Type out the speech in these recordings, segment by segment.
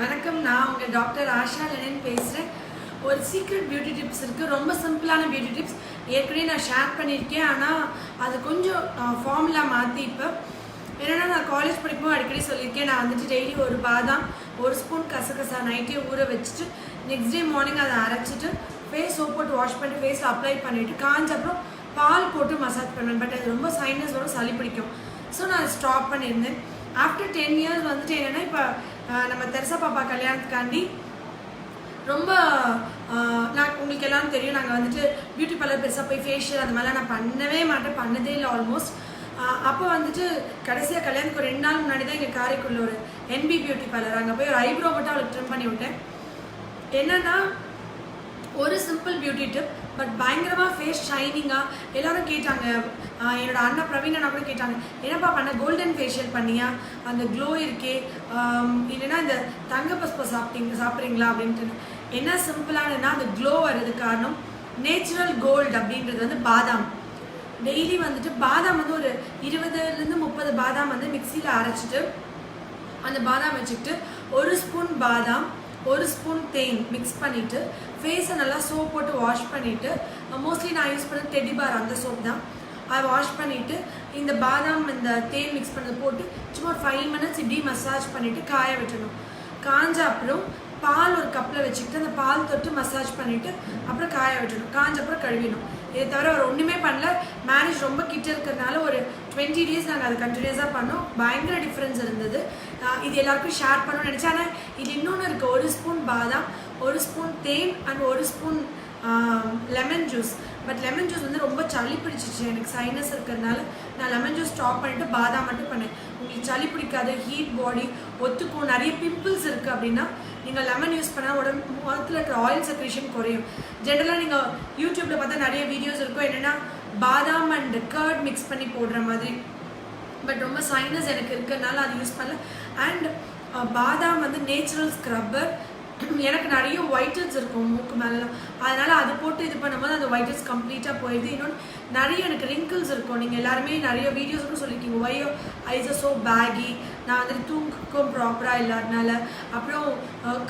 வணக்கம் நான் உங்கள் டாக்டர் ஆஷா லெனின் பேசுகிறேன் ஒரு சீக்ரெட் பியூட்டி டிப்ஸ் இருக்குது ரொம்ப சிம்பிளான பியூட்டி டிப்ஸ் ஏற்கனவே நான் ஷேர் பண்ணியிருக்கேன். ஆனால் அது கொஞ்சம் ஃபார்முலா மாற்றி இப்போ. என்னென்னா நான் காலேஜ் படிக்கும்போது அடிக்கடி சொல்லியிருக்கேன். நான் வந்துட்டு டெய்லி ஒரு பாதாம் ஒரு ஸ்பூன் கசகசா நைட்டே ஊற வச்சுட்டு நெக்ஸ்ட் டே மார்னிங் அதை அரைச்சிட்டு ஃபேஸ் சோப் போட்டு வாஷ் பண்ணிட்டு ஃபேஸில் அப்ளை பண்ணிவிட்டு காஞ்ச அப்புறம் பால் போட்டு மசாஜ் பண்ணுவேன். பட் அது ரொம்ப சைனஸோட சளி பிடிக்கும். ஸோ நான் அதை ஸ்டாப் பண்ணியிருந்தேன். ஆஃப்டர் டென் இயர்ஸ் வந்துட்டு என்னென்னா இப்போ நம்ம தெரசா பாப்பா கல்யாணத்துக்காண்டி ரொம்ப நான் உங்களுக்கு எல்லாம் தெரியும் நாங்கள் வந்துட்டு பியூட்டி பார்லர் பெருசாக போய் ஃபேஷியல் அந்த மாதிரிலாம் நான் பண்ணவே மாட்டேன் பண்ணதே இல்லை ஆல்மோஸ்ட் அப்போ வந்துட்டு கடைசியாக கல்யாணத்துக்கு ஒரு ரெண்டு நாள் முன்னாடி தான் எங்கள் காரைக்குள்ள ஒரு என்பி பியூட்டி பார்லர் அங்கே போய் ஒரு ஐப்ரோ மட்டும் அவளுக்கு ட்ரிம் பண்ணி விட்டேன். என்னன்னா ஒரு சிம்பிள் பியூட்டி டிப் பட் பயங்கரமாக ஃபேஸ் ஷைனிங்காக எல்லோரும் கேட்டாங்க. என்னோடய என்னோட அண்ணா பிரவீன் அண்ணா கூட கேட்டாங்க. என்னப்பா பண்ண? கோல்டன் ஃபேஷியல் பண்ணியா? அந்த க்ளோ இருக்கே. இல்லைன்னா இந்த தங்க பஸ்பை சாப்பிட்டீங்க சாப்பிட்றீங்களா? அப்படின்ட்டு. என்ன சிம்பிளானதுன்னா அந்த க்ளோ வர்றது காரணம் நேச்சுரல் கோல்டு அப்படின்றது வந்து பாதாம். டெய்லி வந்துட்டு பாதாம் வந்து ஒரு இருபதுலேருந்து முப்பது பாதாம் வந்து மிக்சியில் அரைச்சிட்டு அந்த பாதாம் வச்சுக்கிட்டு ஒரு ஸ்பூன் பாதாம் ஒரு ஸ்பூன் தேன் மிக்ஸ் பண்ணிவிட்டு ஃபேஸை நல்லா சோப் போட்டு வாஷ் பண்ணிவிட்டு மோஸ்ட்லி நான் யூஸ் பண்ண டெடி பார் அந்த சோப் தான். அதை வாஷ் பண்ணிவிட்டு இந்த பாதாம் இந்த தேன் மிக்ஸ் பண்ணதை போட்டு சும்மா ஒரு ஃபைவ் மினிட்ஸ் இப்படி மசாஜ் பண்ணிவிட்டு காய விட்டணும் காஞ்ச அப்புறம் பால் ஒரு கப்பில் வச்சுக்கிட்டு அந்த பால் தொட்டு மசாஜ் பண்ணிவிட்டு அப்புறம் காய விட்டுணும். காஞ்ச அப்புறம் கழுவிடணும். இதை தவிர அவர் ஒன்றுமே பண்ணல. மேரேஜ் ரொம்ப கிட்ட இருக்கிறதுனால ஒரு டுவெண்ட்டி டேஸ் நாங்கள் அதை கண்டினியூஸாக பண்ணோம். பயங்கர டிஃப்ரென்ஸ் இருந்தது. இது எல்லாருக்கும் ஷேர் பண்ணணும்னு நினச்சேன். ஆனால் இது இன்னொன்று இருக்குது ஒரு ஸ்பூன் பாதாம் ஒரு ஸ்பூன் தேன் அண்ட் ஒரு spoon lemon juice but lemon juice வந்து ரொம்ப சளி பிடிச்சிச்சு எனக்கு சைனஸ் இருக்கிறதுனால நான் லெமன் ஜூஸ் ஸ்டாப் பண்ணிட்டு பாதாம் மட்டும் பண்ணேன். உங்களுக்கு சளி பிடிக்காது ஹீட் பாடி ஒத்துக்கும். நிறைய பிம்பிள்ஸ் இருக்குது அப்படின்னா நீங்கள் லெமன் யூஸ் பண்ணால் உடம்பு முகத்தில் இருக்கிற ஆயில் செக்ரேஷன் குறையும். ஜென்ரலாக நீங்கள் யூடியூப்பில் பார்த்தா நிறைய வீடியோஸ் இருக்கும். என்னென்னா பாதாம் அண்ட் கர்ட் மிக்ஸ் பண்ணி போடுற மாதிரி. பட் ரொம்ப சைனஸ் எனக்கு இருக்கிறதுனால அது யூஸ் பண்ணல. அண்ட் பாதாம் வந்து நேச்சுரல் ஸ்க்ரப்பர் எனக்கு நிறைய ஒயிட்டல்ஸ் இருக்கும் மூக்கு மேலாம் அதனால் அது போட்டு இது பண்ணும்போது அந்த ஒயிட்டல்ஸ் கம்ப்ளீட்டாக போயிடுது. இன்னொன்று நிறைய எனக்கு ரிங்கிள்ஸ் இருக்கும். நீங்கள் எல்லாருமே நிறைய வீடியோஸுக்கும் சொல்லியிருக்கீங்க ஒயோ ஐஸ் ஸோ பேகி நான் வந்துட்டு தூக்கம் ப்ராப்பராக இல்லாதனால அப்புறம்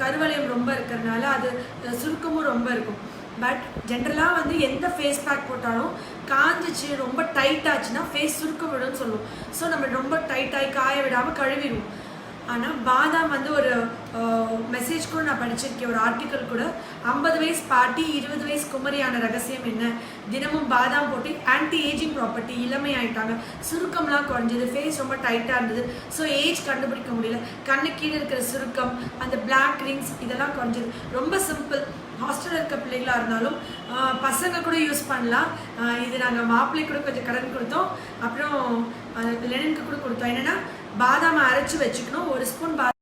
கருவளையம் ரொம்ப இருக்கிறதுனால அது சுருக்கமும் ரொம்ப இருக்கும். பட் ஜென்ரலாக வந்து எந்த ஃபேஸ் பேக் போட்டாலும் காஞ்சிச்சு ரொம்ப டைட் ஆச்சுன்னா ஃபேஸ் சுருக்க விடும்னு சொல்லுவோம். ஸோ நம்ம ரொம்ப டைட்டாகி காய விடாமல் கழுவிடுவோம். ஆனால் பாதாம் வந்து ஒரு மெசேஜ் கூட நான் படிச்சிருக்கேன் ஒரு ஆர்டிக்கல் கூட. ஐம்பது வயசு பாட்டி இருபது வயசு குமரியான ரகசியம் என்ன? தினமும் பாதாம் போட்டு ஆன்டி ஏஜிங் ப்ராப்பர்ட்டி இளமை ஆயிட்டாங்க சுருக்கம்லாம் குறைஞ்சது ஃபேஸ் ரொம்ப டைட்டாக இருந்தது. ஸோ ஏஜ் கண்டுபிடிக்க முடியல. கண்ணு கீழே இருக்கிற சுருக்கம் அந்த பிளாக் ரிங்ஸ் இதெல்லாம் குறைஞ்சது. ரொம்ப சிம்பிள் ஹாஸ்டலில் இருக்க பிள்ளைங்களா இருந்தாலும் பசங்க கூட யூஸ் பண்ணலாம். இது நாங்கள் மாப்பிள்ளை கூட கொஞ்சம் கடன் கொடுத்தோம். அப்புறம் லெனனுக்கு கூட கொடுத்தோம். என்னென்னா பாதாமை அரைச்சி வச்சுக்கணும். ஒரு ஸ்பூன் பாதாம்